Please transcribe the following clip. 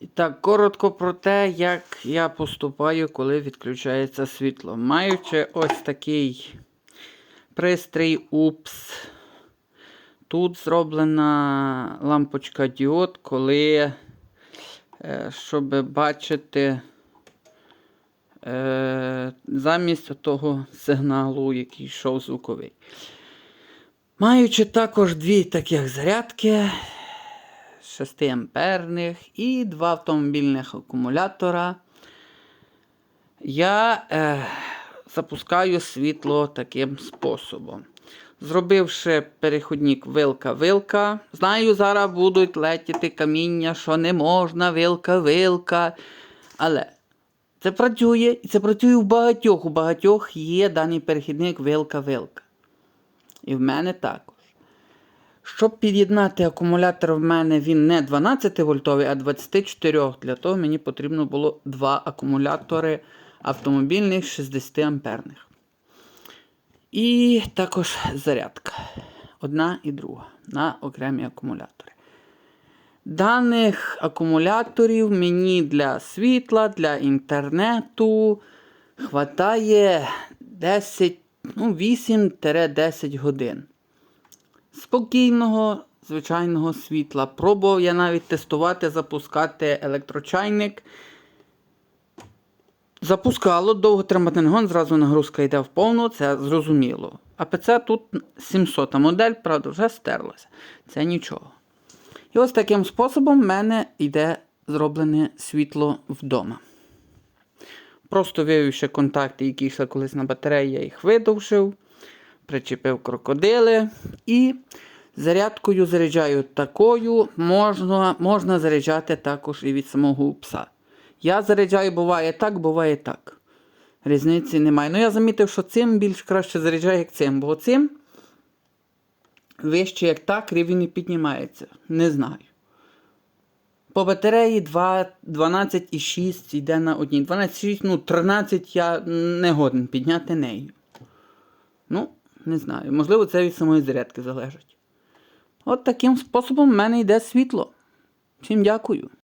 І Так, коротко про те, як я поступаю, коли відключається світло. Маючи ось такий пристрій УПС. Тут зроблена лампочка діод, коли, е, щоб бачити е, замість того сигналу, який йшов звуковий. Маючи також дві таких зарядки 6 амперних і два автомобільних акумулятора, я е, запускаю світло таким способом. Зробивши переходник вилка-вилка, знаю, зараз будуть летіти каміння, що не можна, вилка-вилка. Але це працює, і це працює в багатьох. У багатьох є даний перехідник вилка-вилка. І в мене також. Щоб під'єднати акумулятор, в мене він не 12 вольтовий, а 24. Для того мені потрібно було два акумулятори автомобільних 60 амперних. І також зарядка. Одна і друга на окремі акумулятори. Даних акумуляторів мені для світла, для інтернету хватає 10, ну, 8-10 годин. Спокійного, звичайного світла. Пробував я навіть тестувати, запускати електрочайник. Запускало довго тримати нагон, зразу нагрузка йде в повну, це зрозуміло. А ПЦ тут 700 модель, правда, вже стерлася. Це нічого. І ось таким способом в мене йде зроблене світло вдома. Просто вивівши контакти, які йшли колись на батареї, я їх видовжив, причепив крокодили і зарядкою заряджаю такою, можна, можна заряджати також і від самого пса. Я заряджаю, буває так, буває так. Різниці немає. Ну, я замітив, що цим більш краще заряджаю, як цим, бо цим вище як так, рівень не піднімається. Не знаю. По батареї 12,6 йде на одній. 12,6, ну 13 я не годен підняти нею. Ну, не знаю. Можливо, це від самої зарядки залежить. От таким способом в мене йде світло. Всім дякую.